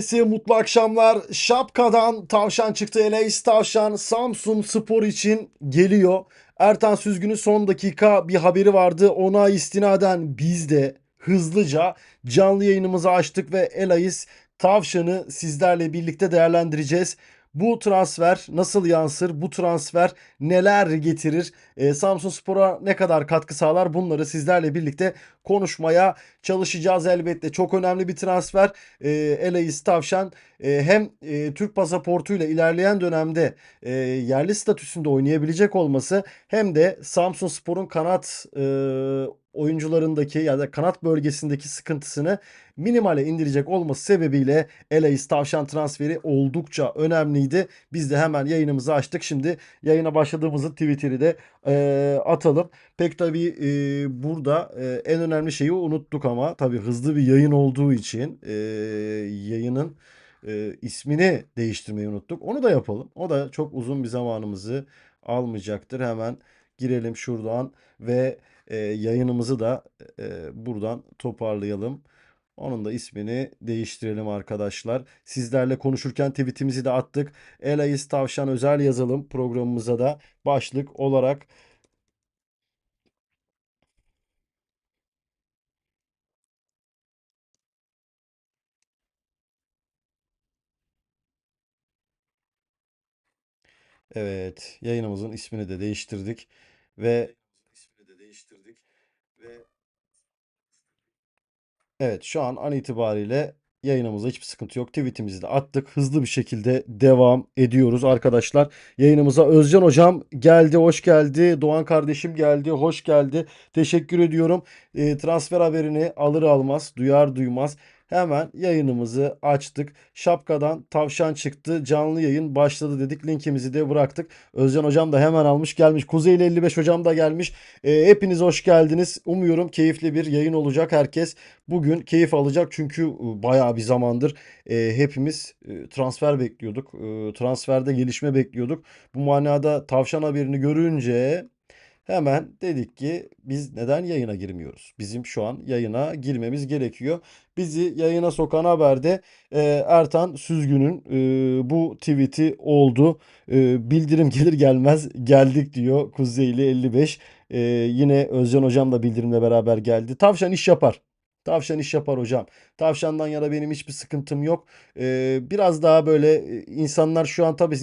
Size mutlu akşamlar. Şapkadan tavşan çıktı. Eleis tavşan Samsun Spor için geliyor. Ertan Süzgün'ün son dakika bir haberi vardı. Ona istinaden biz de hızlıca canlı yayınımızı açtık ve Elais tavşanı sizlerle birlikte değerlendireceğiz. Bu transfer nasıl yansır? Bu transfer neler getirir? Ee, Samsun Spor'a ne kadar katkı sağlar? Bunları sizlerle birlikte konuşmaya çalışacağız elbette. Çok önemli bir transfer. E, Elais Tavşan e, hem e, Türk pasaportuyla ilerleyen dönemde e, yerli statüsünde oynayabilecek olması hem de Samsun Spor'un kanat e, oyuncularındaki ya da kanat bölgesindeki sıkıntısını minimale indirecek olması sebebiyle Elais Tavşan transferi oldukça önemliydi. Biz de hemen yayınımızı açtık. Şimdi yayına başladığımızı Twitter'i de e, atalım. Pek tabii e, burada e, en önemli şeyi unuttuk ama tabii hızlı bir yayın olduğu için e, yayının e, ismini değiştirmeyi unuttuk. Onu da yapalım. O da çok uzun bir zamanımızı almayacaktır. Hemen girelim şuradan ve e, yayınımızı da e, buradan toparlayalım. Onun da ismini değiştirelim arkadaşlar. Sizlerle konuşurken tweetimizi de attık. Elais Tavşan özel yazalım programımıza da başlık olarak Evet, yayınımızın ismini de değiştirdik ve Evet, şu an an itibariyle yayınımızda hiçbir sıkıntı yok. Tweetimizi de attık. Hızlı bir şekilde devam ediyoruz arkadaşlar. Yayınımıza Özcan hocam geldi, hoş geldi. Doğan kardeşim geldi, hoş geldi. Teşekkür ediyorum. E, transfer haberini alır almaz, duyar duymaz Hemen yayınımızı açtık. Şapkadan tavşan çıktı. Canlı yayın başladı dedik. Linkimizi de bıraktık. Özcan hocam da hemen almış gelmiş. Kuzeyli 55 hocam da gelmiş. E, hepiniz hoş geldiniz. Umuyorum keyifli bir yayın olacak. Herkes bugün keyif alacak. Çünkü e, bayağı bir zamandır e, hepimiz e, transfer bekliyorduk. E, transferde gelişme bekliyorduk. Bu manada tavşan haberini görünce Hemen dedik ki biz neden yayına girmiyoruz? Bizim şu an yayına girmemiz gerekiyor. Bizi yayına sokan haberde e, Ertan Süzgün'ün e, bu tweet'i oldu. E, bildirim gelir gelmez geldik diyor Kuzeyli 55. E, yine Özcan hocam da bildirimle beraber geldi. Tavşan iş yapar. Tavşan iş yapar hocam. Tavşandan yana benim hiçbir sıkıntım yok. Ee, biraz daha böyle e, insanlar şu an tabii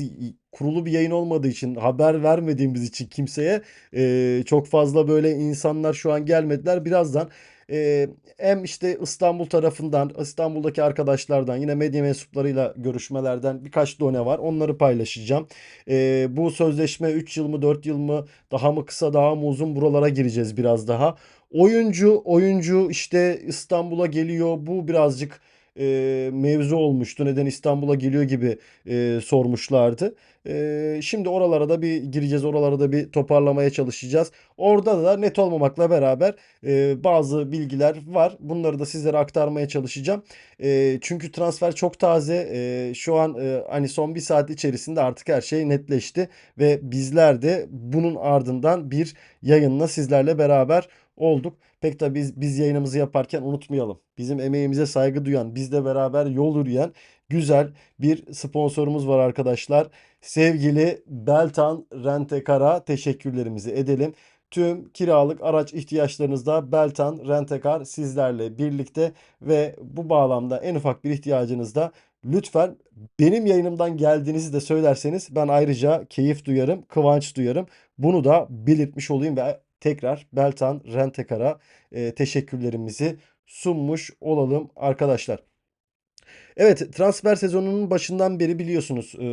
kurulu bir yayın olmadığı için haber vermediğimiz için kimseye e, çok fazla böyle insanlar şu an gelmediler. Birazdan e, hem işte İstanbul tarafından İstanbul'daki arkadaşlardan yine medya mensuplarıyla görüşmelerden birkaç done var. Onları paylaşacağım. E, bu sözleşme 3 yıl mı 4 yıl mı daha mı kısa daha mı uzun buralara gireceğiz biraz daha. Oyuncu oyuncu işte İstanbul'a geliyor. Bu birazcık e, mevzu olmuştu. Neden İstanbul'a geliyor gibi e, sormuşlardı. E, şimdi oralara da bir gireceğiz. Oralara da bir toparlamaya çalışacağız. Orada da net olmamakla beraber e, bazı bilgiler var. Bunları da sizlere aktarmaya çalışacağım. E, çünkü transfer çok taze. E, şu an e, hani son bir saat içerisinde artık her şey netleşti. Ve bizler de bunun ardından bir yayınla sizlerle beraber olduk. Pek de biz, biz yayınımızı yaparken unutmayalım. Bizim emeğimize saygı duyan, bizle beraber yol yürüyen güzel bir sponsorumuz var arkadaşlar. Sevgili Beltan Rentekar'a teşekkürlerimizi edelim. Tüm kiralık araç ihtiyaçlarınızda Beltan Rentekar sizlerle birlikte ve bu bağlamda en ufak bir ihtiyacınızda lütfen benim yayınımdan geldiğinizi de söylerseniz ben ayrıca keyif duyarım, kıvanç duyarım. Bunu da belirtmiş olayım ve tekrar Beltan Rentekar'a e, teşekkürlerimizi sunmuş olalım arkadaşlar. Evet transfer sezonunun başından beri biliyorsunuz e,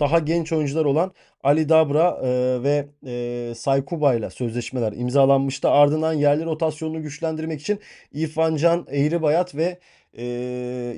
daha genç oyuncular olan Ali Dabra e, ve e, Saykuba ile sözleşmeler imzalanmıştı. Ardından yerli rotasyonunu güçlendirmek için İrfan Can Eğribayat ve e,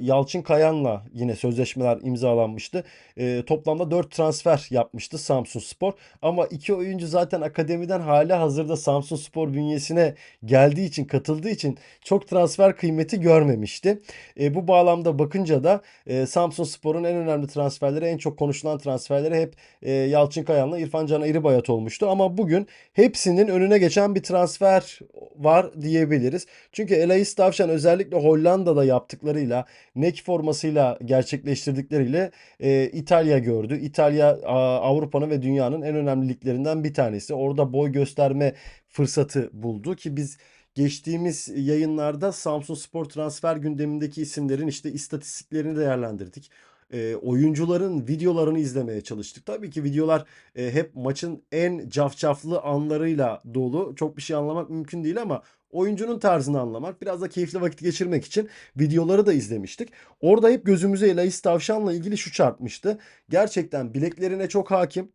Yalçın Kayan'la yine sözleşmeler imzalanmıştı. E, toplamda 4 transfer yapmıştı Samsun Spor. Ama iki oyuncu zaten akademiden hala hazırda Samsun Spor bünyesine geldiği için katıldığı için çok transfer kıymeti görmemişti. E, bu bağlamda bakınca da e, Samsun Spor'un en önemli transferleri en çok konuşulan transferleri hep e, Yalçın Kayan'la İrfan Can Eğribayat olmuştu. Ama bugün hepsinin önüne geçen bir transfer var diyebiliriz. Çünkü Elais Tavşan özellikle Hollanda'da yaptı yaptıklarıyla, NEC formasıyla gerçekleştirdikleriyle e, İtalya gördü. İtalya Avrupa'nın ve dünyanın en önemli liglerinden bir tanesi. Orada boy gösterme fırsatı buldu ki biz geçtiğimiz yayınlarda Samsun Spor transfer gündemindeki isimlerin işte istatistiklerini değerlendirdik. E, oyuncuların videolarını izlemeye çalıştık. Tabii ki videolar e, hep maçın en cafcaflı anlarıyla dolu. Çok bir şey anlamak mümkün değil ama oyuncunun tarzını anlamak, biraz da keyifli vakit geçirmek için videoları da izlemiştik. Orada hep gözümüze Elais Tavşan'la ilgili şu çarpmıştı. Gerçekten bileklerine çok hakim.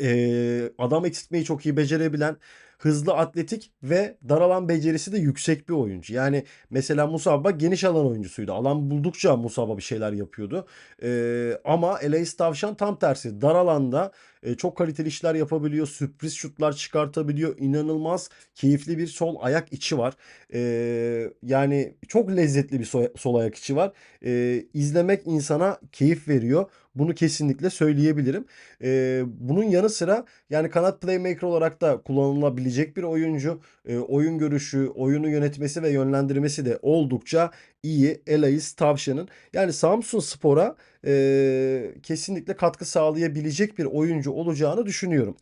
Ee, adam eksiltmeyi çok iyi becerebilen, hızlı atletik ve dar alan becerisi de yüksek bir oyuncu. Yani mesela Musabba geniş alan oyuncusuydu. Alan buldukça Musabba bir şeyler yapıyordu. Ee, ama Elais Tavşan tam tersi. Dar alanda e, çok kaliteli işler yapabiliyor. Sürpriz şutlar çıkartabiliyor. İnanılmaz keyifli bir sol ayak içi var. Ee, yani çok lezzetli bir sol, sol ayak içi var. Ee, izlemek insana keyif veriyor. Bunu kesinlikle söyleyebilirim. Ee, bunun yanı sıra yani kanat playmaker olarak da kullanılabilecek bir oyuncu. Ee, oyun görüşü, oyunu yönetmesi ve yönlendirmesi de oldukça iyi Elais Tavşan'ın. Yani Samsun Spor'a e, kesinlikle katkı sağlayabilecek bir oyuncu olacağını düşünüyorum.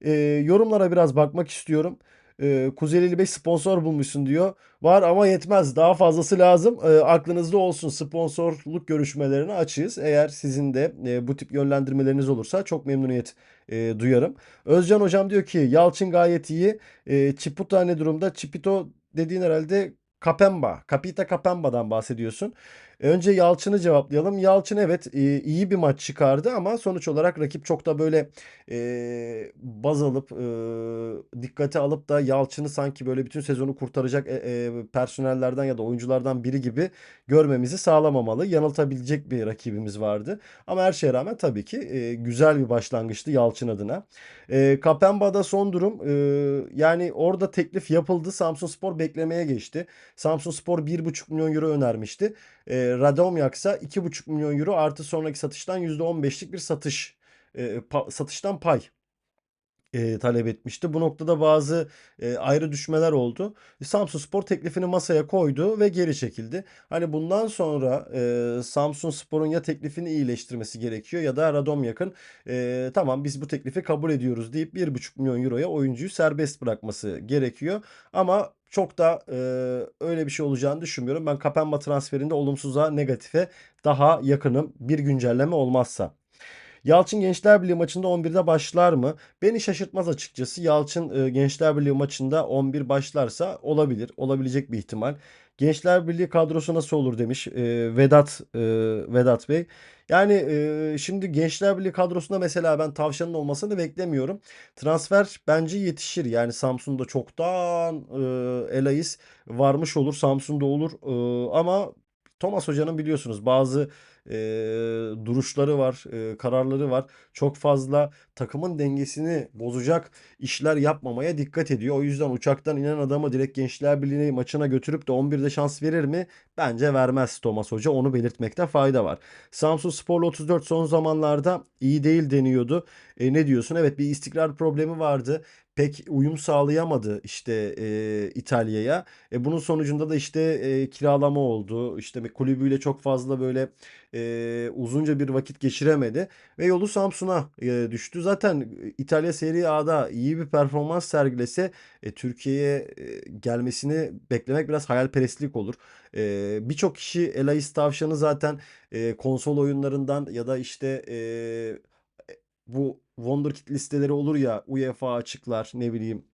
E, yorumlara biraz bakmak istiyorum. E, Kuzeyli Bey sponsor bulmuşsun diyor. Var ama yetmez. Daha fazlası lazım. E, aklınızda olsun. Sponsorluk görüşmelerine açığız. Eğer sizin de e, bu tip yönlendirmeleriniz olursa çok memnuniyet e, duyarım. Özcan hocam diyor ki Yalçın gayet iyi. E, Çiputa ne durumda? Çipito dediğin herhalde Kapemba, Kapita Kapemba'dan bahsediyorsun. Önce Yalçın'ı cevaplayalım. Yalçın evet e, iyi bir maç çıkardı ama sonuç olarak rakip çok da böyle e, baz alıp e, dikkate alıp da Yalçın'ı sanki böyle bütün sezonu kurtaracak e, e, personellerden ya da oyunculardan biri gibi görmemizi sağlamamalı. Yanıltabilecek bir rakibimiz vardı. Ama her şeye rağmen tabii ki e, güzel bir başlangıçtı Yalçın adına. E, Kapemba'da son durum e, yani orada teklif yapıldı. Samsun Spor beklemeye geçti. Samsun Spor 1,5 milyon euro önermişti. E, Radomyak ise 2,5 milyon euro artı sonraki satıştan %15'lik bir satış e, pa, satıştan pay e, talep etmişti. Bu noktada bazı e, ayrı düşmeler oldu. Samsun Spor teklifini masaya koydu ve geri çekildi. Hani bundan sonra e, Samsun Spor'un ya teklifini iyileştirmesi gerekiyor ya da Radomyak'ın e, tamam biz bu teklifi kabul ediyoruz deyip 1,5 milyon euroya oyuncuyu serbest bırakması gerekiyor. Ama çok da e, öyle bir şey olacağını düşünmüyorum. Ben Kapemba transferinde olumsuza, negatife daha yakınım bir güncelleme olmazsa. Yalçın Gençler Birliği maçında 11'de başlar mı? Beni şaşırtmaz açıkçası. Yalçın e, Gençler Birliği maçında 11 başlarsa olabilir. Olabilecek bir ihtimal. Gençler Birliği kadrosu nasıl olur demiş e, Vedat e, Vedat Bey. Yani e, şimdi Gençler Birliği kadrosunda mesela ben Tavşan'ın olmasını beklemiyorum. Transfer bence yetişir. Yani Samsun'da çoktan e, Elais varmış olur. Samsun'da olur. E, ama Thomas Hoca'nın biliyorsunuz bazı e, duruşları var, e, kararları var. Çok fazla takımın dengesini bozacak işler yapmamaya dikkat ediyor. O yüzden uçaktan inen adamı direkt Gençler Birliği maçına götürüp de 11'de şans verir mi? Bence vermez Thomas Hoca. Onu belirtmekte fayda var. Samsun Spor'la 34 son zamanlarda iyi değil deniyordu. E, ne diyorsun? Evet bir istikrar problemi vardı pek uyum sağlayamadı işte e, İtalya'ya. E, bunun sonucunda da işte e, kiralama oldu. İşte kulübüyle çok fazla böyle e, uzunca bir vakit geçiremedi ve yolu Samsun'a e, düştü. Zaten İtalya Serie A'da iyi bir performans sergilese e, Türkiye'ye e, gelmesini beklemek biraz hayalperestlik olur. E, Birçok kişi Elais Tavşan'ı zaten e, konsol oyunlarından ya da işte e, bu Wonderkid listeleri olur ya UEFA açıklar ne bileyim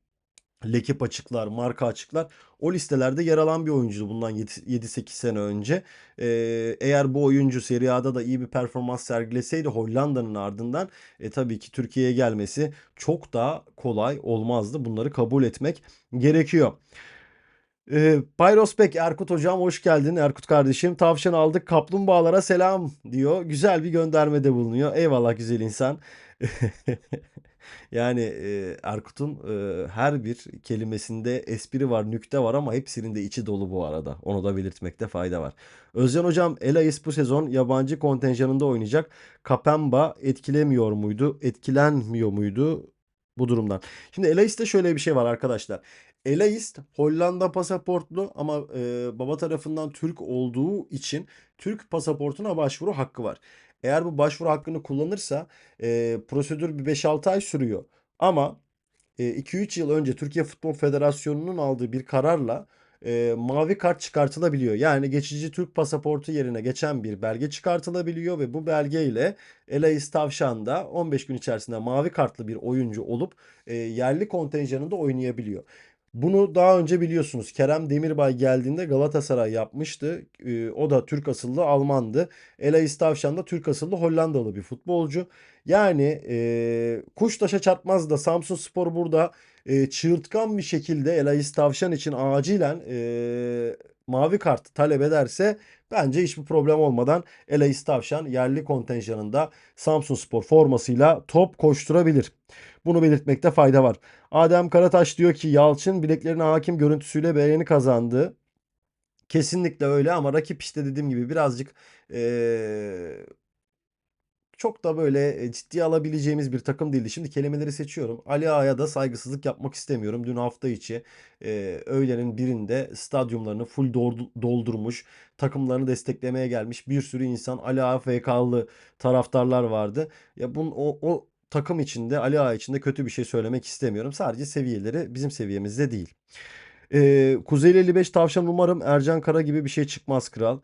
Lekip açıklar, marka açıklar. O listelerde yer alan bir oyuncuydu bundan 7-8 sene önce. Ee, eğer bu oyuncu Serie A'da da iyi bir performans sergileseydi Hollanda'nın ardından e, tabii ki Türkiye'ye gelmesi çok daha kolay olmazdı. Bunları kabul etmek gerekiyor. Ee, Pyrospek Erkut hocam hoş geldin Erkut kardeşim. Tavşan aldık kaplumbağalara selam diyor. Güzel bir göndermede bulunuyor. Eyvallah güzel insan. Yani e, Erkut'un e, her bir kelimesinde espri var, nükte var ama hepsinin de içi dolu bu arada. Onu da belirtmekte fayda var. Özcan hocam Elais bu sezon yabancı kontenjanında oynayacak. Kapemba etkilemiyor muydu? Etkilenmiyor muydu? bu durumdan. Şimdi Elais'te şöyle bir şey var arkadaşlar. Elaist Hollanda pasaportlu ama e, baba tarafından Türk olduğu için Türk pasaportuna başvuru hakkı var. Eğer bu başvuru hakkını kullanırsa e, prosedür bir 5-6 ay sürüyor. Ama 2-3 yıl önce Türkiye Futbol Federasyonu'nun aldığı bir kararla e, mavi kart çıkartılabiliyor. Yani geçici Türk pasaportu yerine geçen bir belge çıkartılabiliyor ve bu belgeyle Elaис Tavşan da 15 gün içerisinde mavi kartlı bir oyuncu olup e, yerli kontenjanında oynayabiliyor. Bunu daha önce biliyorsunuz. Kerem Demirbay geldiğinde Galatasaray yapmıştı. Ee, o da Türk asıllı Almandı. Elaис Tavşan da Türk asıllı Hollandalı bir futbolcu. Yani e, kuş taşa çarpmaz da Samsun Spor burada e, çığırtkan bir şekilde Elais Tavşan için acilen e, mavi kart talep ederse bence hiçbir problem olmadan Elais Tavşan yerli kontenjanında Samsun Spor formasıyla top koşturabilir. Bunu belirtmekte fayda var. Adem Karataş diyor ki Yalçın bileklerine hakim görüntüsüyle beğeni kazandı. Kesinlikle öyle ama rakip işte dediğim gibi birazcık ee, çok da böyle e, ciddiye alabileceğimiz bir takım değildi. Şimdi kelimeleri seçiyorum. Ali Ağa'ya da saygısızlık yapmak istemiyorum. Dün hafta içi e, öğlenin birinde stadyumlarını full doldurmuş, takımlarını desteklemeye gelmiş bir sürü insan Ali Ağa FK'lı taraftarlar vardı. Ya bunun o, o takım içinde Ali Ağa içinde kötü bir şey söylemek istemiyorum. Sadece seviyeleri bizim seviyemizde değil. Ee, Kuzeyli 55 tavşan umarım Ercan Kara gibi bir şey çıkmaz kral.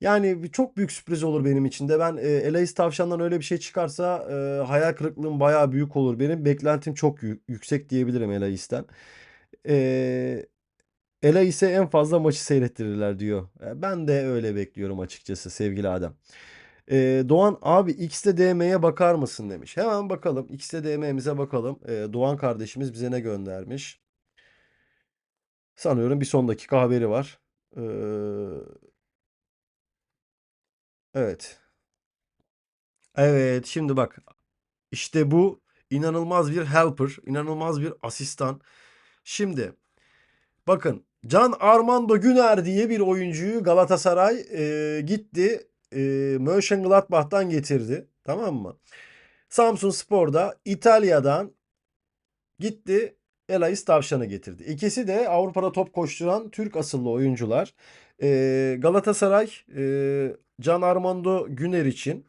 Yani çok büyük sürpriz olur benim için de. Ben e, Elais Tavşan'dan öyle bir şey çıkarsa e, hayal kırıklığım bayağı büyük olur. Benim beklentim çok yüksek diyebilirim Elais'ten. E, Elais'e en fazla maçı seyrettirirler diyor. E, ben de öyle bekliyorum açıkçası sevgili Adem. E, Doğan abi X'te bakar mısın demiş. Hemen bakalım. X'te bakalım. E, Doğan kardeşimiz bize ne göndermiş? Sanıyorum bir son dakika haberi var. Ee, evet. Evet şimdi bak. İşte bu inanılmaz bir helper. inanılmaz bir asistan. Şimdi bakın Can Armando Güner diye bir oyuncuyu Galatasaray e, gitti e, Mönchengladbach'tan getirdi. Tamam mı? Samsun Spor'da İtalya'dan gitti Elais Tavşan'ı getirdi. İkisi de Avrupa'da top koşturan Türk asıllı oyuncular. E, Galatasaray e, Can Armando Güner için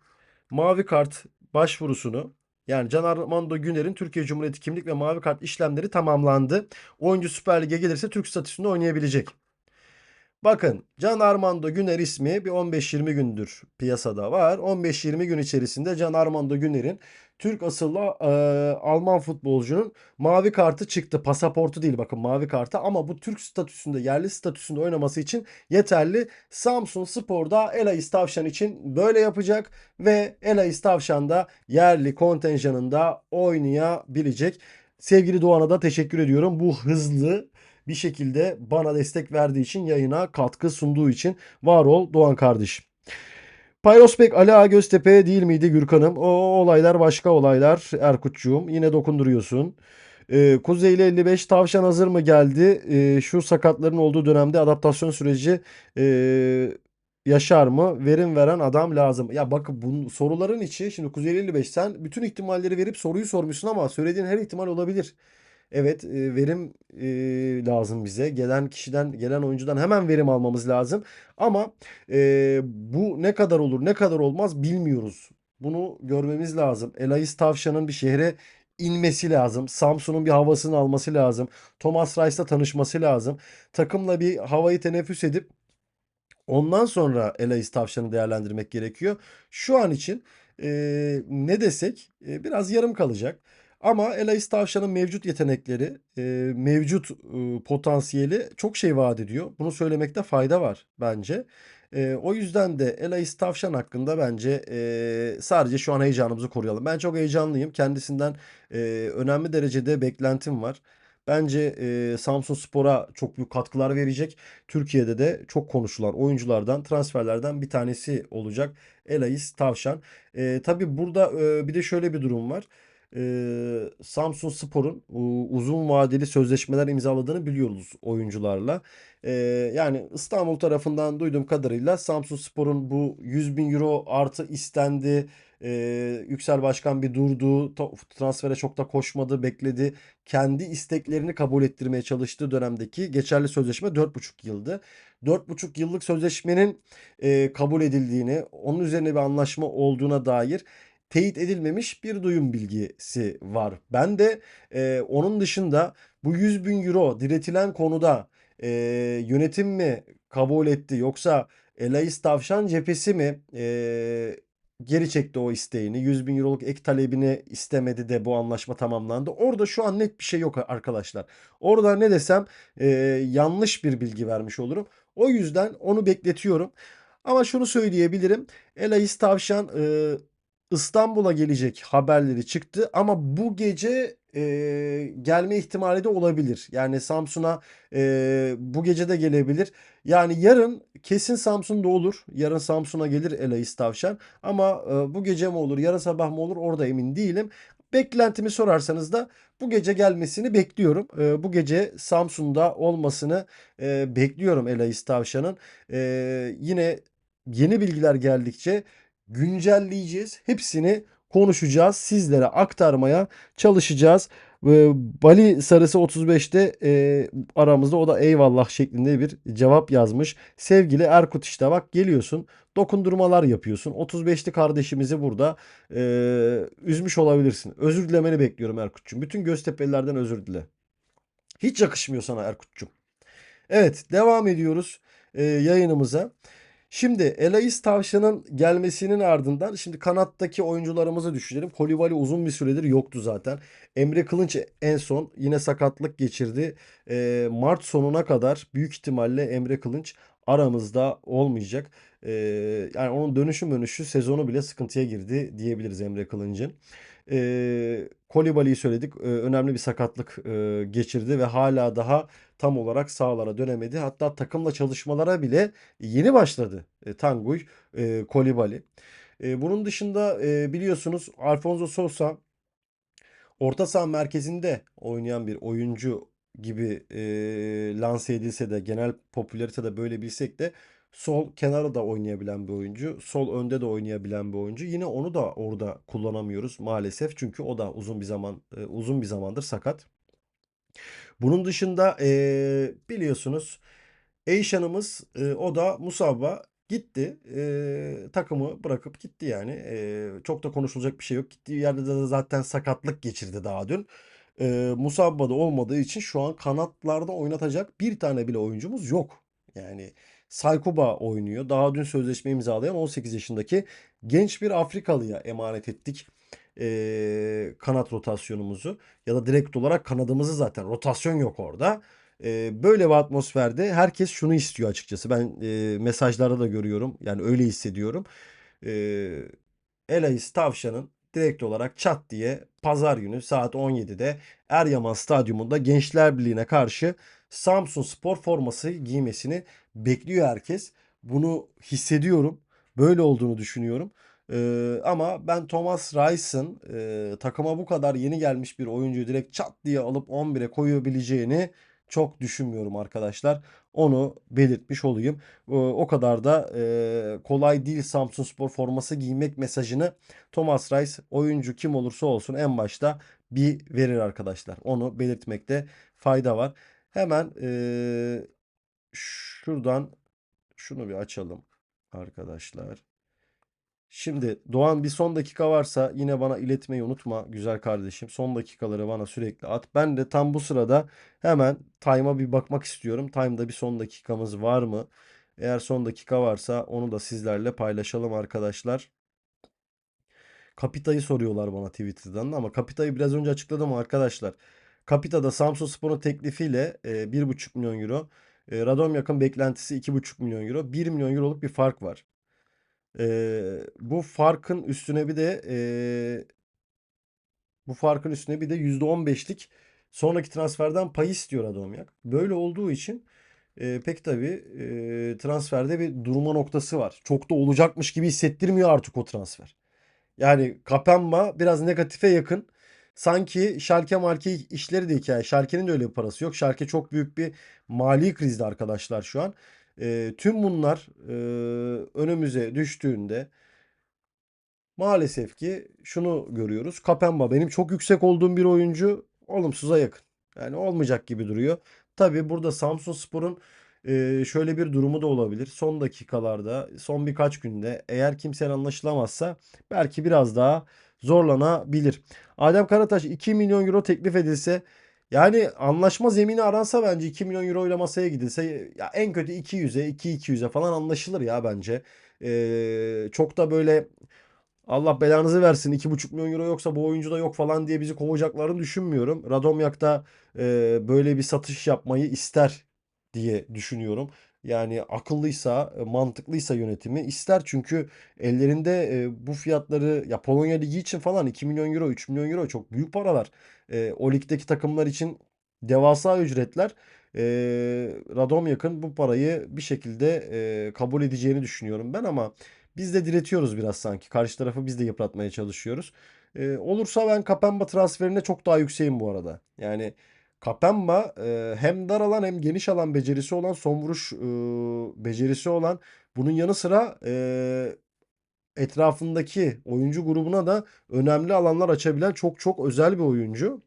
mavi kart başvurusunu yani Can Armando Güner'in Türkiye Cumhuriyeti kimlik ve mavi kart işlemleri tamamlandı. Oyuncu Süper Lig'e gelirse Türk statüsünde oynayabilecek. Bakın Can Armando Güner ismi bir 15-20 gündür piyasada var. 15-20 gün içerisinde Can Armando Güner'in Türk asıllı e, Alman futbolcunun mavi kartı çıktı. Pasaportu değil bakın mavi kartı ama bu Türk statüsünde yerli statüsünde oynaması için yeterli. Samsun Spor'da Elaис Tavşan için böyle yapacak ve Elais Tavşan da yerli kontenjanında oynayabilecek. Sevgili Doğan'a da teşekkür ediyorum. Bu hızlı bir şekilde bana destek verdiği için yayına katkı sunduğu için var ol Doğan kardeşim. Payrospek Ali Ağa Göztepe değil miydi Gürkan'ım? O olaylar başka olaylar Erkutçuğum. Yine dokunduruyorsun. Ee, Kuzeyli 55 tavşan hazır mı geldi? Ee, şu sakatların olduğu dönemde adaptasyon süreci e, yaşar mı? Verim veren adam lazım. Ya bak bu soruların içi şimdi Kuzeyli 55 sen bütün ihtimalleri verip soruyu sormuşsun ama söylediğin her ihtimal olabilir. Evet verim lazım bize. Gelen kişiden, gelen oyuncudan hemen verim almamız lazım. Ama bu ne kadar olur, ne kadar olmaz bilmiyoruz. Bunu görmemiz lazım. Elais Tavşan'ın bir şehre inmesi lazım. Samsun'un bir havasını alması lazım. Thomas Rice'la tanışması lazım. Takımla bir havayı teneffüs edip ondan sonra Elais Tavşan'ı değerlendirmek gerekiyor. Şu an için e, ne desek e, biraz yarım kalacak. Ama Elais Tavşan'ın mevcut yetenekleri, e, mevcut e, potansiyeli çok şey vaat ediyor. Bunu söylemekte fayda var bence. E, o yüzden de Elais Tavşan hakkında bence e, sadece şu an heyecanımızı koruyalım. Ben çok heyecanlıyım. Kendisinden e, önemli derecede beklentim var. Bence e, Samsun Spor'a çok büyük katkılar verecek. Türkiye'de de çok konuşulan oyunculardan, transferlerden bir tanesi olacak. Elais Tavşan. E, tabii burada e, bir de şöyle bir durum var e, Samsun Spor'un uzun vadeli sözleşmeler imzaladığını biliyoruz oyuncularla. E, yani İstanbul tarafından duyduğum kadarıyla Samsun Spor'un bu 100 bin euro artı istendi Ee, Yüksel Başkan bir durdu. Transfere çok da koşmadı, bekledi. Kendi isteklerini kabul ettirmeye çalıştığı dönemdeki geçerli sözleşme 4,5 yıldı. 4,5 yıllık sözleşmenin e, kabul edildiğini, onun üzerine bir anlaşma olduğuna dair teyit edilmemiş bir duyum bilgisi var. Ben de e, onun dışında bu 100 bin euro diretilen konuda e, yönetim mi kabul etti yoksa Elais Tavşan cephesi mi e, geri çekti o isteğini? 100 bin euroluk ek talebini istemedi de bu anlaşma tamamlandı. Orada şu an net bir şey yok arkadaşlar. Orada ne desem e, yanlış bir bilgi vermiş olurum. O yüzden onu bekletiyorum. Ama şunu söyleyebilirim. Elais Tavşan e, İstanbul'a gelecek haberleri çıktı ama bu gece e, gelme ihtimali de olabilir. Yani Samsun'a e, bu gece de gelebilir. Yani yarın kesin Samsun'da olur. Yarın Samsun'a gelir Elais Tavşan. Ama e, bu gece mi olur, yarın sabah mı olur orada emin değilim. Beklentimi sorarsanız da bu gece gelmesini bekliyorum. E, bu gece Samsun'da olmasını e, bekliyorum Elais Tavşan'ın. E, yine yeni bilgiler geldikçe güncelleyeceğiz. Hepsini konuşacağız. Sizlere aktarmaya çalışacağız. Ee, Bali Sarısı 35'te e, aramızda o da eyvallah şeklinde bir cevap yazmış. Sevgili Erkut işte bak geliyorsun dokundurmalar yapıyorsun. 35'li kardeşimizi burada e, üzmüş olabilirsin. Özür dilemeni bekliyorum Erkut'cum. Bütün Göztepe'lilerden özür dile. Hiç yakışmıyor sana Erkut'cum. Evet devam ediyoruz e, yayınımıza. Şimdi Elais Tavşan'ın gelmesinin ardından şimdi kanattaki oyuncularımızı düşünelim. Kolibali uzun bir süredir yoktu zaten. Emre Kılınç en son yine sakatlık geçirdi. Ee, Mart sonuna kadar büyük ihtimalle Emre Kılınç aramızda olmayacak. Ee, yani onun dönüşüm dönüşü sezonu bile sıkıntıya girdi diyebiliriz Emre Kılınç'ın. Ee, Kolibali'yi söyledik. Ee, önemli bir sakatlık e, geçirdi ve hala daha tam olarak sahalara dönemedi. Hatta takımla çalışmalara bile yeni başladı e, Tanguy e, Kolibali. E, bunun dışında e, biliyorsunuz Alfonso Sosa orta saha merkezinde oynayan bir oyuncu gibi e, lanse edilse de genel popülaritede böyle bilsek de sol kenarı da oynayabilen bir oyuncu, sol önde de oynayabilen bir oyuncu. Yine onu da orada kullanamıyoruz maalesef çünkü o da uzun bir zaman e, uzun bir zamandır sakat. Bunun dışında e, biliyorsunuz Eyşan'ımız e, o da Musabba gitti. Takımı bırakıp gitti yani. Çok da konuşulacak bir şey yok. Gittiği yerde de zaten sakatlık geçirdi daha dün. E, Musabba da olmadığı için şu an kanatlarda oynatacak bir tane bile oyuncumuz yok. Yani Saykuba oynuyor. Daha dün sözleşme imzalayan 18 yaşındaki genç bir Afrikalıya emanet ettik e, kanat rotasyonumuzu ya da direkt olarak kanadımızı zaten rotasyon yok orada. E, böyle bir atmosferde herkes şunu istiyor açıkçası. Ben e, mesajlarda da görüyorum. Yani öyle hissediyorum. E, Elais Tavşan'ın direkt olarak çat diye pazar günü saat 17'de Eryaman Stadyumunda Gençler Birliği'ne karşı Samsun Spor forması giymesini bekliyor herkes. Bunu hissediyorum. Böyle olduğunu düşünüyorum. Ee, ama ben Thomas Rice'ın e, takıma bu kadar yeni gelmiş bir oyuncuyu direkt çat diye alıp 11'e koyabileceğini çok düşünmüyorum arkadaşlar. Onu belirtmiş olayım. Ee, o kadar da e, kolay değil Samsunspor forması giymek mesajını Thomas Rice oyuncu kim olursa olsun en başta bir verir arkadaşlar. Onu belirtmekte fayda var. Hemen e, şuradan şunu bir açalım arkadaşlar. Şimdi Doğan bir son dakika varsa yine bana iletmeyi unutma güzel kardeşim. Son dakikaları bana sürekli at. Ben de tam bu sırada hemen time'a bir bakmak istiyorum. Time'da bir son dakikamız var mı? Eğer son dakika varsa onu da sizlerle paylaşalım arkadaşlar. Kapita'yı soruyorlar bana Twitter'dan da ama Kapita'yı biraz önce açıkladım arkadaşlar. Kapita'da Samsunspor'un teklifiyle e, 1,5 milyon euro. E, Radomyak'ın beklentisi 2,5 milyon euro. 1 milyon euroluk bir fark var. Eee, bu farkın üstüne bir de eee, bu farkın üstüne bir de %15'lik sonraki transferden pay istiyor Radomyak. Böyle olduğu için eee, pek tabii eee, transferde bir durma noktası var. Çok da olacakmış gibi hissettirmiyor artık o transfer. Yani Kapemba biraz negatife yakın. Sanki Schalke marke işleri de hikaye. Schalke'nin de öyle bir parası yok. Schalke çok büyük bir mali krizde arkadaşlar şu an. Eee, tüm bunlar eee, önümüze düştüğünde maalesef ki şunu görüyoruz. Kapemba benim çok yüksek olduğum bir oyuncu olumsuza yakın. Yani olmayacak gibi duruyor. Tabii burada Samsunspor'un e, şöyle bir durumu da olabilir. Son dakikalarda, son birkaç günde eğer kimsenin anlaşılamazsa belki biraz daha zorlanabilir. Adem Karataş 2 milyon euro teklif edilse yani anlaşma zemini aransa bence 2 milyon euro ile masaya gidilse ya en kötü 200'e 2-200'e falan anlaşılır ya bence. Ee, çok da böyle Allah belanızı versin 2,5 milyon euro yoksa bu oyuncu da yok falan diye bizi kovacaklarını düşünmüyorum. Radomyak da e, böyle bir satış yapmayı ister diye düşünüyorum. Yani akıllıysa, e, mantıklıysa yönetimi ister çünkü ellerinde e, bu fiyatları ya Polonya Ligi için falan 2 milyon euro, 3 milyon euro çok büyük paralar. E, o ligdeki takımlar için devasa ücretler. E, Radomyak'ın bu parayı bir şekilde kabul edeceğini düşünüyorum ben ama biz de diretiyoruz biraz sanki. Karşı tarafı biz de yıpratmaya çalışıyoruz. Olursa ben Kapemba transferine çok daha yükseğim bu arada. Yani Kapemba e, hem dar alan hem geniş alan becerisi olan son vuruş e, becerisi olan bunun yanı sıra e, etrafındaki oyuncu grubuna da önemli alanlar açabilen çok çok özel bir oyuncu.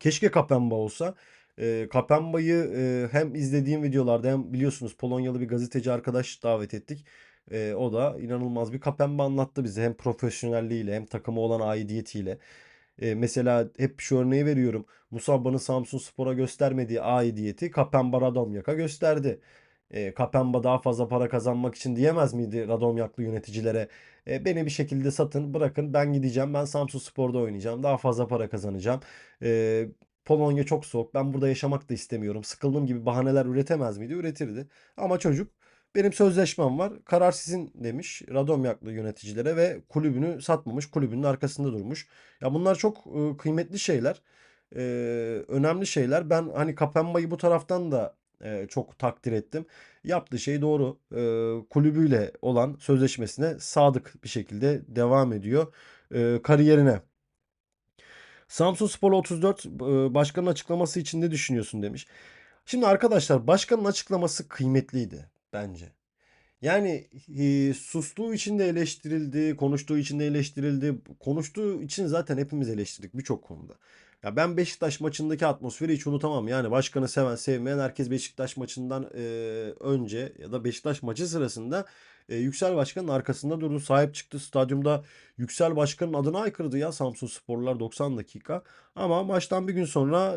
Keşke Kapemba olsa. E, Kapemba'yı e, hem izlediğim videolarda hem biliyorsunuz Polonyalı bir gazeteci arkadaş davet ettik. E, o da inanılmaz bir Kapemba anlattı bize hem profesyonelliğiyle hem takıma olan aidiyetiyle. E, mesela hep şu örneği veriyorum. Musamba'nın Samsun Spor'a göstermediği aidiyeti Kapemba Radomyak'a gösterdi. E, Kapemba daha fazla para kazanmak için diyemez miydi Radomyaklı yöneticilere? E, beni bir şekilde satın bırakın ben gideceğim ben Samsun Spor'da oynayacağım daha fazla para kazanacağım. E, Polonya çok soğuk ben burada yaşamak da istemiyorum sıkıldım gibi bahaneler üretemez miydi? Üretirdi. Ama çocuk benim sözleşmem var. Karar sizin demiş Radomyaklı yöneticilere ve kulübünü satmamış. Kulübünün arkasında durmuş. Ya bunlar çok e, kıymetli şeyler. E, önemli şeyler. Ben hani Kapemba'yı bu taraftan da e, çok takdir ettim. Yaptığı şey doğru. Kulübüyle olan sözleşmesine sadık bir şekilde devam ediyor kariyerine. Samsun Spor 34 e, başkanın açıklaması için ne düşünüyorsun demiş. Şimdi arkadaşlar başkanın açıklaması kıymetliydi bence. Yani e, sustuğu için de eleştirildi, konuştuğu için de eleştirildi. Konuştuğu için zaten hepimiz eleştirdik birçok konuda. Ya ben Beşiktaş maçındaki atmosferi hiç unutamam. Yani başkanı seven sevmeyen herkes Beşiktaş maçından e, önce ya da Beşiktaş maçı sırasında e, Yüksel Başkan'ın arkasında durdu. Sahip çıktı stadyumda. Yüksel Başkan'ın adına aykırdı ya Samsun Sporlular 90 dakika. Ama maçtan bir gün sonra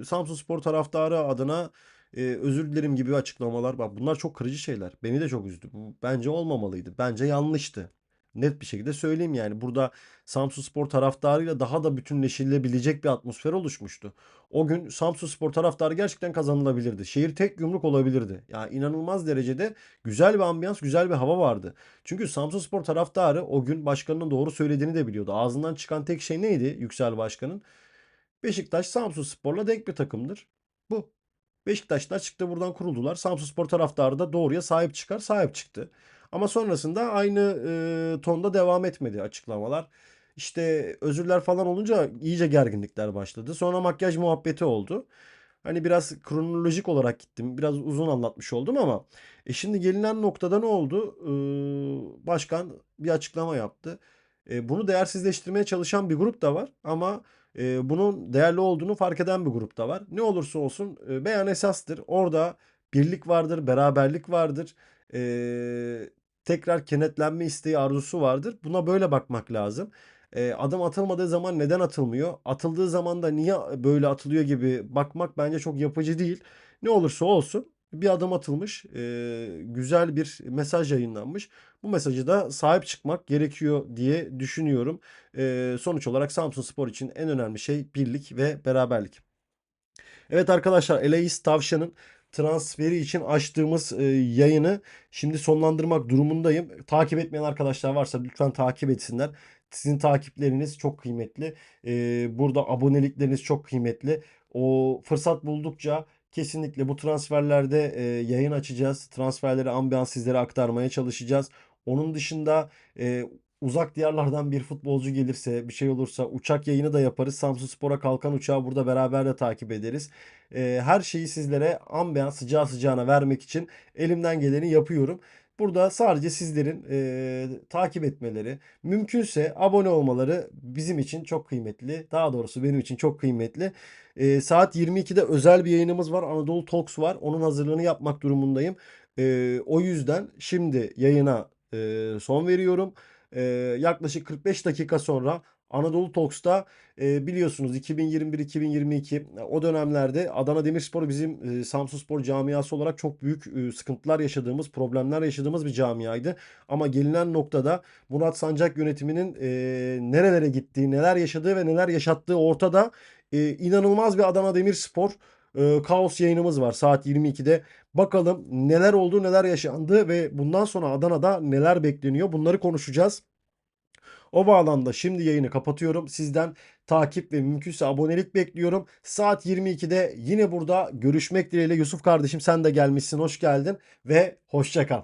e, Samsun Spor taraftarı adına e, özür dilerim gibi açıklamalar. Bak bunlar çok kırıcı şeyler. Beni de çok üzdü. Bu bence olmamalıydı. Bence yanlıştı. Net bir şekilde söyleyeyim yani. Burada Samsunspor taraftarıyla daha da bütünleşilebilecek bir atmosfer oluşmuştu. O gün Samsunspor taraftarı gerçekten kazanılabilirdi. Şehir tek yumruk olabilirdi. Yani inanılmaz derecede güzel bir ambiyans, güzel bir hava vardı. Çünkü Samsunspor taraftarı o gün başkanının doğru söylediğini de biliyordu. Ağzından çıkan tek şey neydi Yüksel Başkan'ın? Beşiktaş Samsunspor'la denk bir takımdır. Bu. Beşiktaşlar çıktı buradan kuruldular. Samsunspor taraftarı da doğruya sahip çıkar. Sahip çıktı. Ama sonrasında aynı e, tonda devam etmedi açıklamalar. İşte özürler falan olunca iyice gerginlikler başladı. Sonra makyaj muhabbeti oldu. Hani biraz kronolojik olarak gittim. Biraz uzun anlatmış oldum ama e şimdi gelinen noktada ne oldu? Ee, başkan bir açıklama yaptı. E, bunu değersizleştirmeye çalışan bir grup da var ama e, bunun değerli olduğunu fark eden bir grup da var. Ne olursa olsun e, beyan esastır. Orada birlik vardır, beraberlik vardır. E, tekrar kenetlenme isteği, arzusu vardır. Buna böyle bakmak lazım. E, adım atılmadığı zaman neden atılmıyor? Atıldığı zaman da niye böyle atılıyor gibi bakmak bence çok yapıcı değil. Ne olursa olsun bir adım atılmış, e, güzel bir mesaj yayınlanmış. Bu mesajı da sahip çıkmak gerekiyor diye düşünüyorum. E, sonuç olarak Samsun Spor için en önemli şey birlik ve beraberlik. Evet arkadaşlar Elais Tavşan'ın transferi için açtığımız e, yayını şimdi sonlandırmak durumundayım. Takip etmeyen arkadaşlar varsa lütfen takip etsinler. Sizin takipleriniz çok kıymetli. E, burada abonelikleriniz çok kıymetli. O fırsat buldukça kesinlikle bu transferlerde e, yayın açacağız. Transferleri ambiyans sizlere aktarmaya çalışacağız. Onun dışında e, uzak diyarlardan bir futbolcu gelirse, bir şey olursa uçak yayını da yaparız. Samsunspor'a kalkan uçağı burada beraber de takip ederiz. Ee, her şeyi sizlere ambiyans sıcağı sıcağına vermek için elimden geleni yapıyorum. Burada sadece sizlerin e, takip etmeleri, mümkünse abone olmaları bizim için çok kıymetli. Daha doğrusu benim için çok kıymetli. E, saat 22'de özel bir yayınımız var. Anadolu Talks var. Onun hazırlığını yapmak durumundayım. E, o yüzden şimdi yayına e, son veriyorum. E, yaklaşık 45 dakika sonra Anadolu Talks'ta e, biliyorsunuz 2021-2022 o dönemlerde Adana Demirspor bizim e, Samsunspor camiası olarak çok büyük e, sıkıntılar yaşadığımız, problemler yaşadığımız bir camiaydı. Ama gelinen noktada Murat Sancak yönetiminin e, nerelere gittiği, neler yaşadığı ve neler yaşattığı ortada. E, inanılmaz bir Adana Demirspor e, kaos yayınımız var saat 22'de. Bakalım neler oldu, neler yaşandı ve bundan sonra Adana'da neler bekleniyor bunları konuşacağız. O bağlamda şimdi yayını kapatıyorum. Sizden takip ve mümkünse abonelik bekliyorum. Saat 22'de yine burada görüşmek dileğiyle Yusuf kardeşim sen de gelmişsin. Hoş geldin ve hoşça kal.